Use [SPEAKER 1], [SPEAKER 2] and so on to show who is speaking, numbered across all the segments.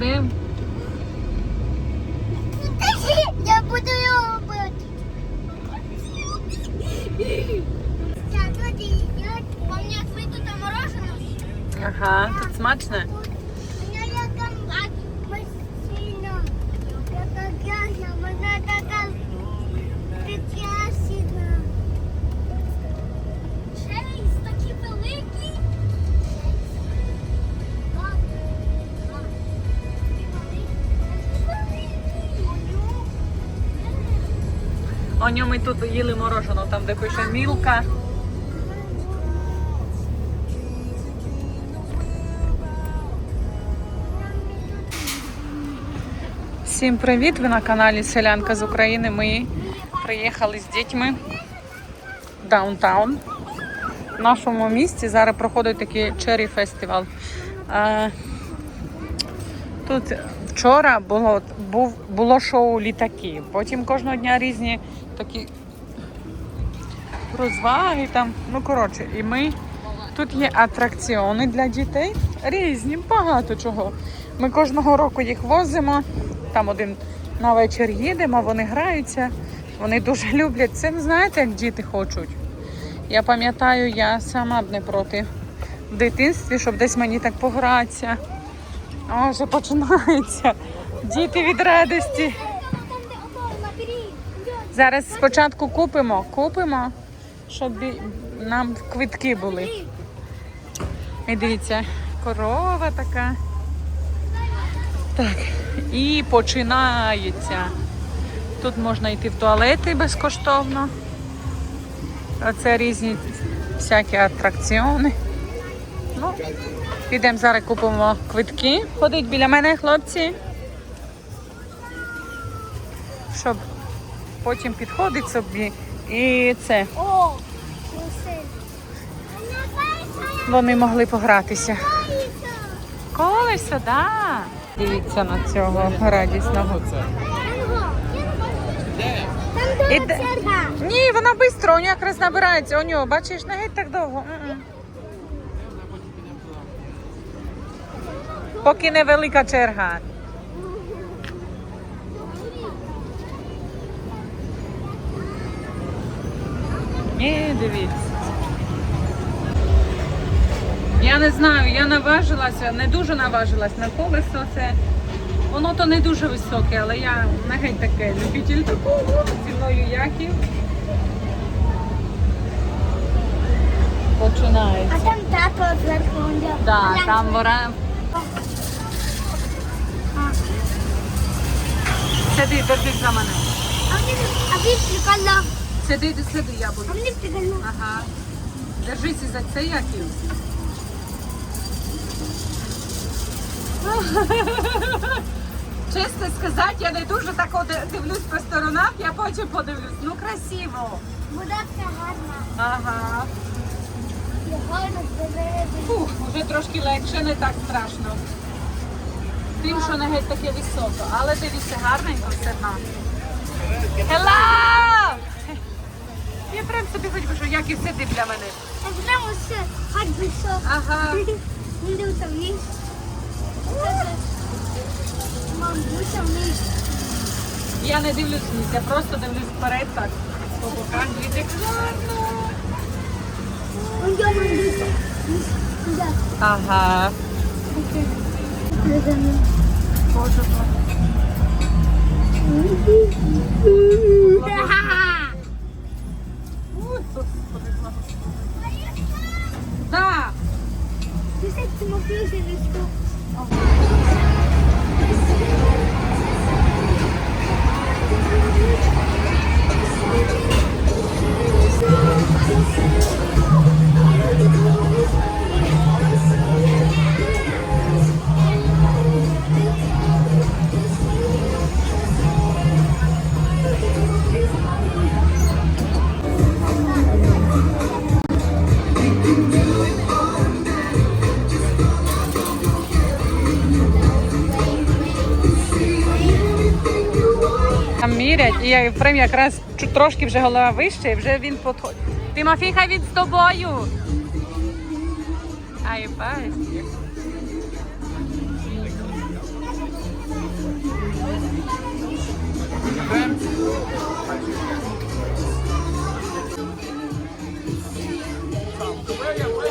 [SPEAKER 1] Єфрем, О ньому ми тут їли мороженого, там де пише мілка. Всім привіт! Ви на каналі Селянка з України. Ми приїхали з дітьми в даунтаун. В нашому місті зараз проходить такий черрі фестивал. Е, Тут вчора було, був, було шоу літаків. Потім кожного дня різні такі розваги там. Ну, коротше, і ми тут є атракціони для дітей. Різні, багато чого. Ми кожного року їх возимо. Там один на вечір їдемо, вони граються, вони дуже люблять. Це не знаєте, як діти хочуть. Я пам'ятаю, я сама б не проти в дитинстві, щоб десь мені так погратися. О, вже починається. Діти від радості. Зараз спочатку купимо, купимо, щоб нам квитки були. І дивіться, корова така. Так, і починається. Тут можна йти в туалети безкоштовно. Оце різні всякі атракціони. Ну, підемо зараз купимо квитки. Ходить біля мене хлопці. Щоб потім підходить собі. І це
[SPEAKER 2] О,
[SPEAKER 1] вони могли погратися. Колесо, да. Дивіться на цього радісного.
[SPEAKER 2] Черга.
[SPEAKER 1] Ні, вона швидко, у нього якраз набирається. У нього, бачиш, не геть так довго. Поки невелика черга. Ні, дивіться. Я не знаю, я наважилася, не дуже наважилась на колесо. Це воно то не дуже високе, але я не геть таке любитель такого. Зі мною Яків.
[SPEAKER 2] А там тато зверху. де.
[SPEAKER 1] Да, там вора. Сиди, держись за мене.
[SPEAKER 2] А мені, а мені прикольно.
[SPEAKER 1] Сиди, сиди, я буду.
[SPEAKER 2] А мені прикольно.
[SPEAKER 1] Ага. Держись за це Яків. Чесно сказати, я не дуже так дивлюсь по сторонах, я потім подивлюсь. Ну красиво.
[SPEAKER 2] Вода така гарна.
[SPEAKER 1] Ага. Фух, вже трошки легше, не так страшно. Тим, що не геть таке високо. Але дивіться, гарненько все одно. Hello! Я прям собі хоч би, що Яків сиди для мене.
[SPEAKER 2] А прямо все, хоч що.
[SPEAKER 1] Ага.
[SPEAKER 2] Він дивиться вниз. Мам, дивися вниз.
[SPEAKER 1] Я не дивлюсь вниз, я просто дивлюсь вперед так. По боках дивіться, гарно.
[SPEAKER 2] Дивиться.
[SPEAKER 1] Ага.
[SPEAKER 2] Туди.
[SPEAKER 1] Боже
[SPEAKER 2] Ха-ха.
[SPEAKER 1] Ой, господи, благослови. Да. вірять. І я прям якраз трошки вже голова вища, і вже він підходить. Тимофій, хай він з тобою. Ай, бай.
[SPEAKER 2] Thank you.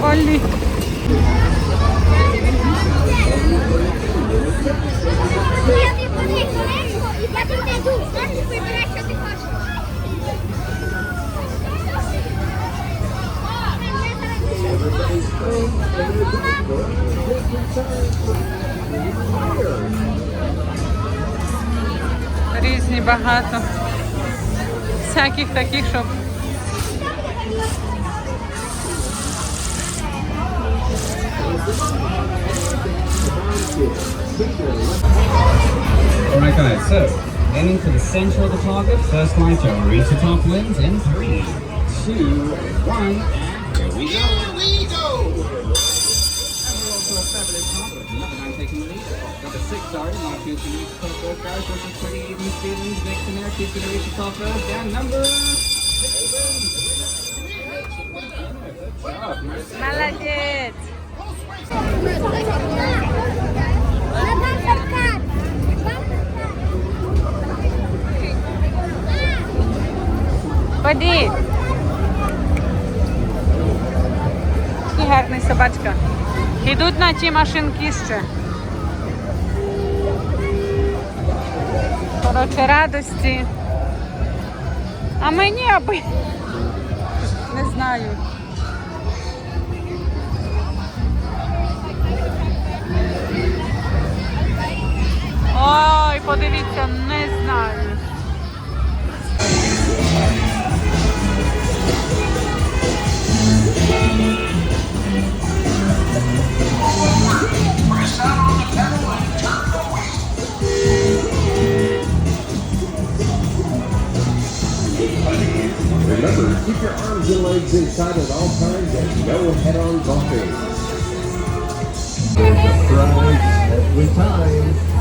[SPEAKER 2] хочеш.
[SPEAKER 1] Різні багато. Всяких таких, щоб
[SPEAKER 3] Alright guys, so aiming for the center of the target. First line to reach the top wins in three, two, one, and here we go. Here we go! And we're off to a fabulous start with another man taking the lead. Number six, sorry, Mark is to reach the top first, guys. This is pretty even feelings. Next in there, keeps going to reach the top first. And number seven. Good
[SPEAKER 1] Ході. І гарний собачка. Ідуть на ті машинки ще. Коротше, радості. А мені аби. Не знаю. Ой, подивіться, не знаю.
[SPEAKER 4] Remember, keep your arms and legs inside at all times and no head-on bumping. There's a prize every time.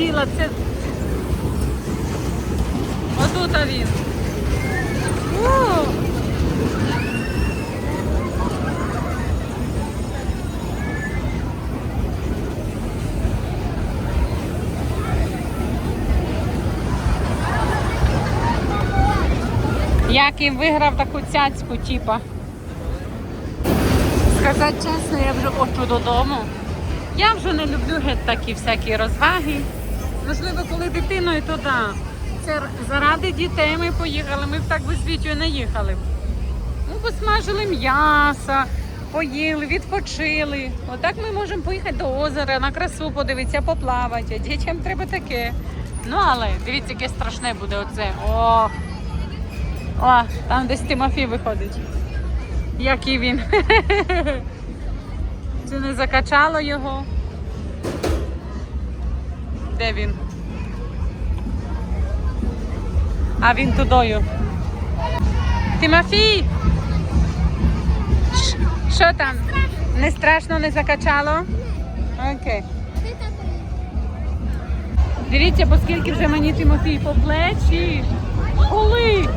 [SPEAKER 1] схотіла. Це... Отут він. Як і виграв таку цяцьку, типа. Сказати чесно, я вже хочу додому. Я вже не люблю такі всякі розваги. Можливо, коли дитиною, то да. Це заради дітей ми поїхали. Ми б так би з не їхали. Ну, посмажили м'ясо, поїли, відпочили. Отак ми можемо поїхати до озера, на красу подивитися, поплавати. А дітям треба таке. Ну, але дивіться, яке страшне буде оце. О, О там десь Тимофій виходить. Який він. Чи не закачало його? Де він? А він тудою. Тимофій! Що там? Не страшно, не закачало? Окей. Дивіться, оскільки вже мені Тимофій по плечі. Коли?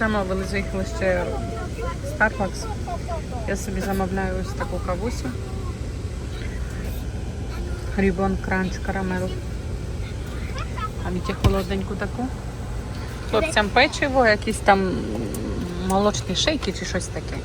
[SPEAKER 1] Замовили, заїхали ще Starbucks. Я собі замовляю ось таку кавусю. Рібон кранч карамел. А Віті холодненьку таку. Хлопцям печиво, якісь там молочні шейки чи щось таке.